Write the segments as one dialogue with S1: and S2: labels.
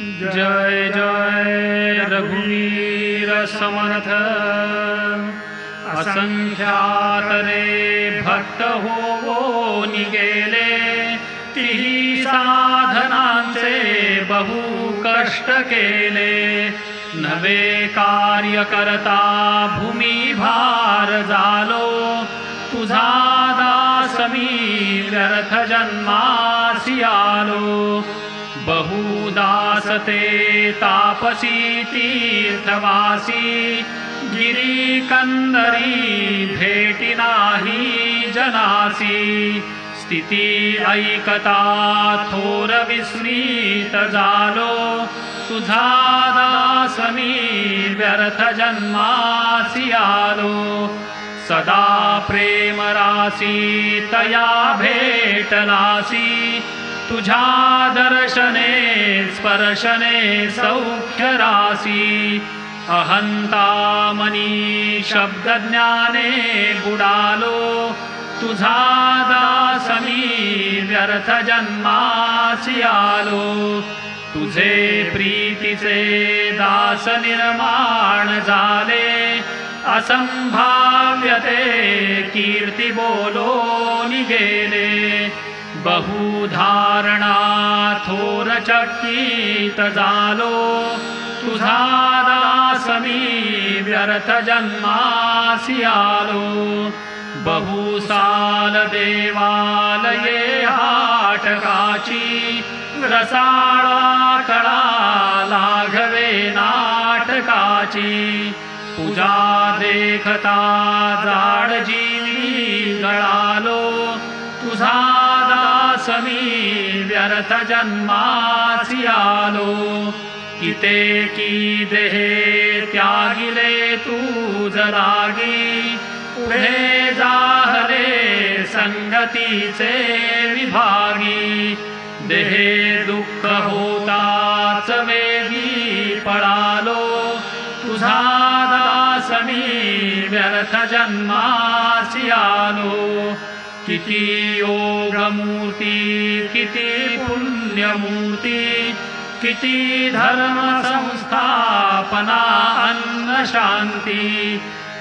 S1: जय जय रघुवीर समर्थ। असंख्यात रे भक्त हो निगेले। तिही साधनांचे बहु कष्ट केले। नवे कार्य करता भूमी भार झालो। तुझा दास मी व्यर्थ जन्मासी आलो बहु स तापसी तीर्थवासी गिरी कन्दरी भेटि नाहि जनासि। स्थिति ऐकता थोर विस्मीत जालो सुधा व्यर्थ जन्मासि आलो। सदा प्रेमराशी तया भेटनासि। तुझ्या दर्शने स्पर्शने सौख्य राशी अहंता मनी शब्द ज्ञाने बुडालो। तुझा दास मी व्यर्थ जन्मासी आलो। तुझे प्रीतीचे दास निर्माण झाले। असंभाव्य ते कीर्ती बोलो निघेले बहुधारणा थोर चकित झालो तुझा दास व्यर्थ जन्मासी आलो बहुसाल देवालये हाटकाची रसाळा कळा लाघवे नाटकाची। पूजा देखता जाड जीवी गळालो तुझा समी व्यर्थ जन्मासी आलो किते की देहे त्यागिले तू जरागी। पुढे जाहले संगतीचे विभागी। देहे दुःख होताच वेगी पळालो तुझा दासमी व्यर्थ जन्मासी आलो किति योगमूर्ति किति पुण्यमूर्ति किति धर्मसंस्थापना अन्नशान्ति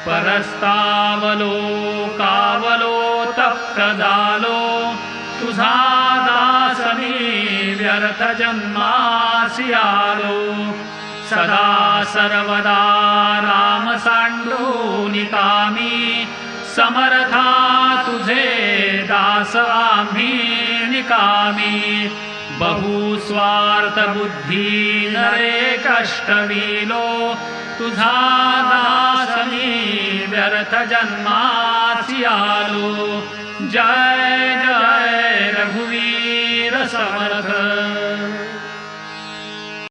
S1: परस्तावलोकावलोतप्रदालो कावलो व्यर्थजन्मासियालो सदा सर्वदा रामसाण्डो निकामी समर्था तुझे दास आम्ही निकामी. बहुस्वार्थ बुद्धी नरे कष्टविलो तुझा दास मी व्यर्थ जन्मासी आलो. जय जय रघुवीर समर्थ.